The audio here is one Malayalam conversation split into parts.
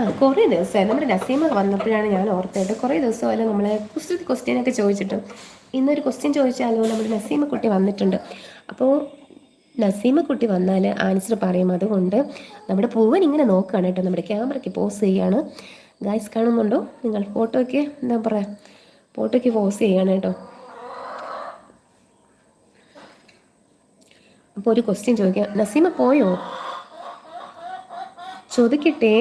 ആ കുറേ ദിവസമായി. നമ്മുടെ നസീമ വന്നപ്പോഴാണ് ഞാൻ ഓർത്തായിട്ട് കുറേ ദിവസമല്ല നമ്മളെ ക്വസ്റ്റ്യൻ ക്വസ്റ്റ്യനൊക്കെ ചോദിച്ചിട്ട്. ഇന്നൊരു ക്വസ്റ്റ്യൻ ചോദിച്ചാലോ നമ്മുടെ നസീമ കുട്ടി വന്നിട്ടുണ്ട്. അപ്പോൾ നസീമ കുട്ടി വന്നാൽ ആൻസർ പറയും. അതുകൊണ്ട് നമ്മുടെ പൂവൻ ഇങ്ങനെ നോക്കുകയാണ് കേട്ടോ. നമ്മുടെ ക്യാമറയ്ക്ക് പോസ് ചെയ്യാണ്. ഗായ്സ് കാണുന്നുണ്ടോ? നിങ്ങൾ ഫോട്ടോയ്ക്ക് എന്താ പറയുക ഫോട്ടോയ്ക്ക് പോസ് ചെയ്യാണ് കേട്ടോ. അപ്പോൾ ഒരു ക്വസ്റ്റ്യൻ ചോദിക്കാം. നസീമ പോയോ? ചോദിക്കട്ടെ.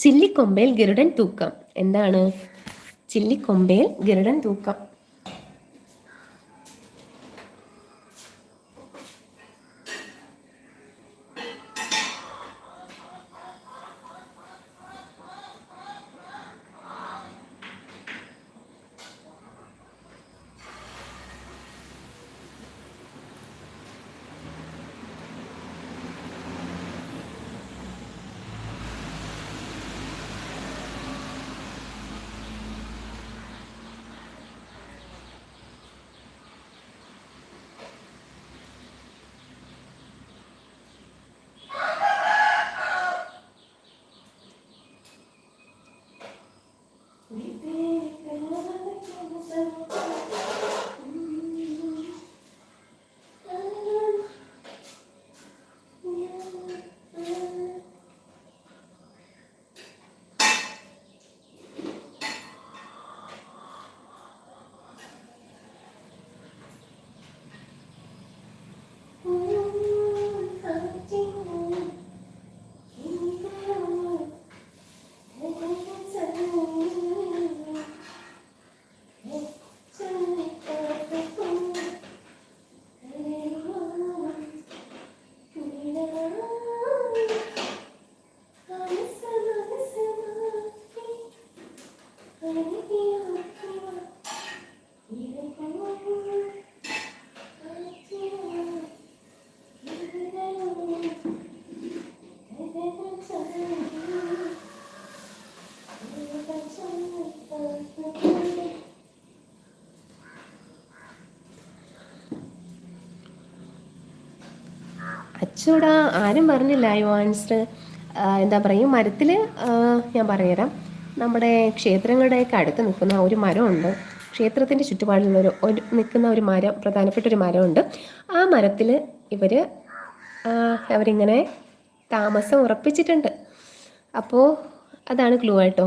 ചില്ലിക്കൊമ്പയിൽ ഗരുഡൻ തൂക്കം. എന്താണ്? ചില്ലിക്കൊമ്പയിൽ ഗരുഡൻ തൂക്കം. അച്ചൂടാ ആരും പറഞ്ഞില്ല ഐ വാൻസ് എന്താ പറയുക മരത്തിൽ ഞാൻ പറഞ്ഞുതരാം. നമ്മുടെ ക്ഷേത്രങ്ങളുടെയൊക്കെ അടുത്ത് നിൽക്കുന്ന ഒരു മരമുണ്ട്. ക്ഷേത്രത്തിന്റെ ചുറ്റുപാടിലുള്ള ഒരു ഒരു നിൽക്കുന്ന ഒരു മരം പ്രധാനപ്പെട്ട ഒരു മരമുണ്ട്. ആ മരത്തിൽ ഇവർ അവരിങ്ങനെ താമസം ഉറപ്പിച്ചിട്ടുണ്ട്. അപ്പോൾ അതാണ് ക്ലൂ ആയിട്ടോ.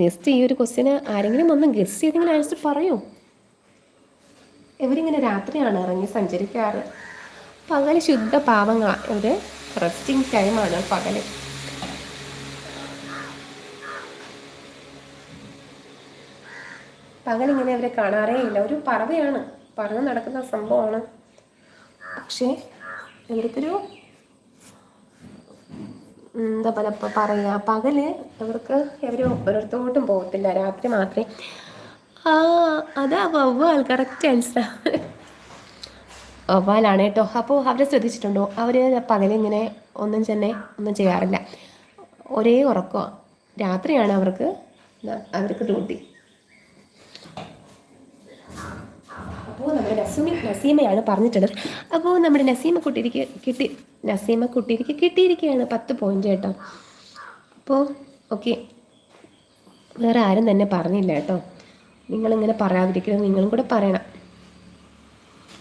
ജസ്റ്റ് ഈ ഒരു ക്വസ്റ്റിന് ആരെങ്കിലും ഒന്ന് ഗസ് ചെയ്തെങ്കിലും ആൻസർ പറയൂ? ഇവരിങ്ങനെ രാത്രിയാണ് ഇറങ്ങി സഞ്ചരിക്കാറ്. പകൽ ശുദ്ധ പാവങ്ങളാണ് ഇവർ റെസ്റ്റിംഗ് ടൈമാണ് പകൽ പകലിങ്ങനെ അവരെ കാണാറേ ഇല്ല. ഒരു പറവയാണ്. പറന്ന് നടക്കുന്ന സംഭവമാണ്. പക്ഷേ ഇവർക്കൊരു എന്താ പറയുക പറയുക പകൽ അവർക്ക് ഇവർ ഓരോരുത്തോട്ടും പോകത്തില്ല. രാത്രി മാത്രമേ. ആ അതാ വവ്വാൽ കറക്റ്റ് ആൻസർ വവ്വാലാണ് കേട്ടോ. അപ്പോൾ അവരെ ശ്രദ്ധിച്ചിട്ടുണ്ടോ? അവർ പകലിങ്ങനെ ഒന്നും തന്നെ ഒന്നും ചെയ്യാറില്ല. ഒരേ ഉറക്കമാണ് രാത്രിയാണ് അവർക്ക് അവർക്ക് ഡ്യൂട്ടി അപ്പോൾ നമ്മുടെ നസീമ നസീമയാണ് പറഞ്ഞിട്ടുള്ളത്. അപ്പോൾ നമ്മുടെ നസീമ കുട്ടിക്ക് കിട്ടി നസീമ കുട്ടിക്ക് കിട്ടിയിരിക്കുകയാണ് പത്ത് പോയിന്റ് കേട്ടോ അപ്പോൾ ഓക്കെ വേറെ ആരും തന്നെ പറഞ്ഞില്ല കേട്ടോ. നിങ്ങളിങ്ങനെ പറയാതിരിക്കുന്നത് നിങ്ങളും കൂടെ പറയണം.